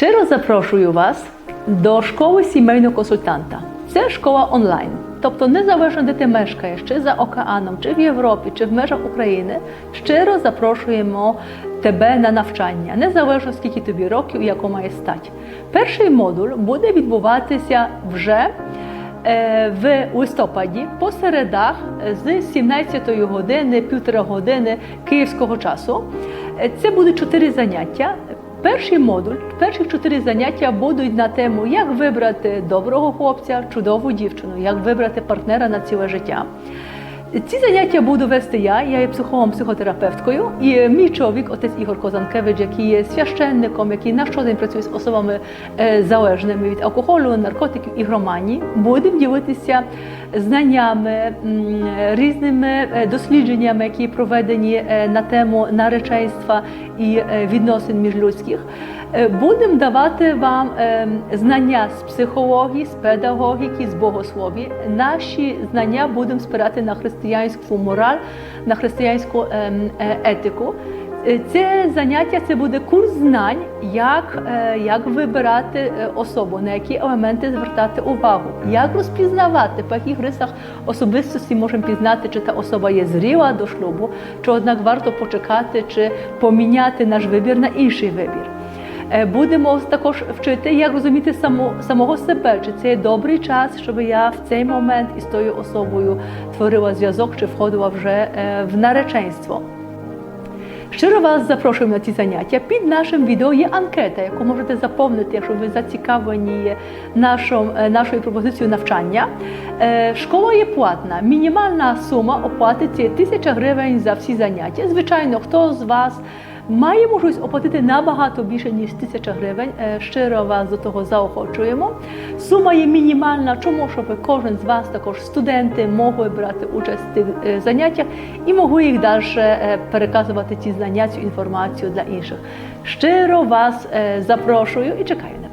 Щиро запрошую вас до школи сімейного консультанта. Це школа онлайн. Тобто, незалежно де ти мешкаєш, чи за океаном, чи в Європі, чи в межах України, щиро запрошуємо тебе на навчання, незалежно скільки тобі років і яку має стать. Перший модуль буде відбуватися вже е, в листопаді по середах з 17 години, півтора години київського часу. Е, Це будуть чотири заняття. Перший модуль, перші чотири заняття будуть на тему, як вибрати доброго хлопця, чудову дівчину, як вибрати партнера на ціле життя. Ці заняття буду вести я, я є психологом, психотерапевткою, і мій чоловік, отець Ігор Козанкевич, який є священником, який на щодень працює з особами е, залежними від алкоголю, наркотиків і громанії, будемо ділитися знаннями, різними е, дослідженнями, які проведені е, на тему нареченства і е, відносин міжлюдських. Будемо давати вам знання з психології, з педагогіки, з богослов'я. Наші знання будемо спирати на християнську мораль, на християнську ем, етику. Е, Це заняття це буде курс знань, як, е, як вибирати е, особу, на які елементи звертати увагу, як розпізнавати, по яких рисах особистості можемо пізнати, чи та особа є зріла до шлюбу, чи однак варто почекати, чи поміняти наш вибір на інший вибір. Будемо також вчити, як розуміти само, самого себе, чи це є добрий час, щоб я в цей момент із тою особою творила зв'язок чи входила вже в нареченство. Щиро вас запрошуємо на ці заняття. Під нашим відео є анкета, яку можете заповнити, якщо ви зацікавлені нашим, е, нашою пропозицією навчання. Е, Школа є платна. Мінімальна сума оплати це 1000 гривень за всі заняття. Звичайно, хто з вас має можливість оплатити набагато більше ніж 1000 гривень. е, Щиро вас до того заохочуємо. Сума є мінімальна, чому щоб кожен з вас, також студенти, могли брати участь в тих е, заняттях і могли їх далі е, переказувати ці знання, цю інформацію для інших. Щиро вас запрошую і чекаю на.